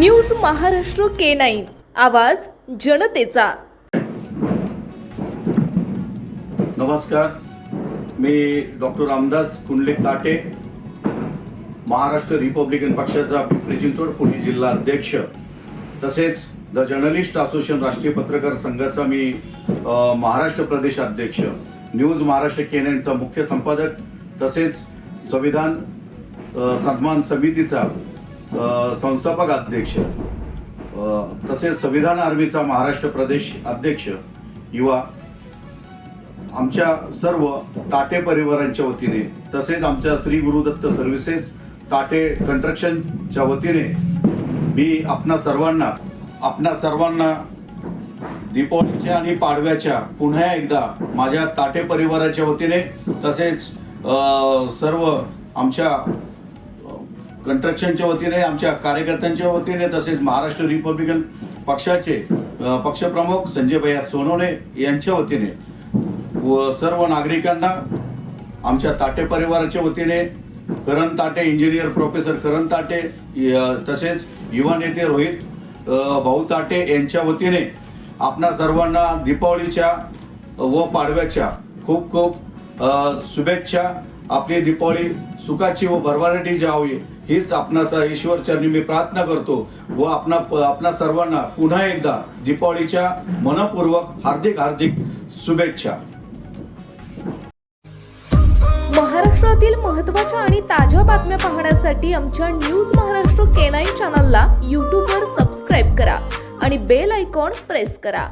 News Maharashtra K nine. आवाज जनतेचा. नमस्कार. मी डॉक्टर रामदास कुंडलिक ताटे महाराष्ट्र रिपब्लिकन पक्षाचा पिंपरी चिंचवड पुणे जिल्हा अध्यक्ष. तसेच द जर्नलिस्ट असोसिएशन राष्ट्रीय पत्रकार संघाचा मी महाराष्ट्र प्रदेश अध्यक्ष न्यूज महाराष्ट्र केन्यांचा मुख्य संपादक तसेच संविधान सन्मान समितीचा संस्थापक अध्यक्ष तसेच संविधान आर्मीचा महाराष्ट्र प्रदेश अध्यक्ष युवा आमच्या सर्व ताटे परिवारांच्या वतीने तसेच आमच्या श्री गुरुदत्त सर्व्हिसेस ताटे कंस्ट्रक्शनच्या वतीने मी आपणा सर्वांना आपणा सर्वांना दीपावलीच्या आणि पाडव्याच्या पुन्हा एकदा माझ्या ताटे परिवाराच्या वतीने तसेच सर्व आमच्या कंट्रक्शनच्या वतीने आमच्या कार्यकर्त्यांच्या वतीने तसेच महाराष्ट्र रिपब्लिकन पक्षाचे पक्षप्रमुख संजय भैया सोनवणे यांच्या वतीने व सर्व नागरिकांना आमच्या ताटे परिवाराच्या वतीने करण ताटे इंजिनियर प्रोफेसर करण ताटे तसेच युवा नेते रोहित भाऊ ताटे यांच्या वतीने आपणा सर्वांना दीपावलीच्या व पाडव्याच्या खूप खूप शुभेच्छा आपली दीपावली सुखाची व भरभराटी जावी हीच आपणाचा ईश्वर चरणी मी प्रार्थना करतो व आपणा आपणा सर्वांना पुन्हा एकदा दीपावलीच्या मनपूर्वक हार्दिक हार्दिक शुभेच्छा. महाराष्ट्रातील महत्त्वाच्या आणि ताज्या बातम्या पाहण्यासाठी आमच्या न्यूज महाराष्ट्र केनाई चॅनलला यूट्यूबवर सबस्क्राईब करा आणि बेल आयकॉन प्रेस करा.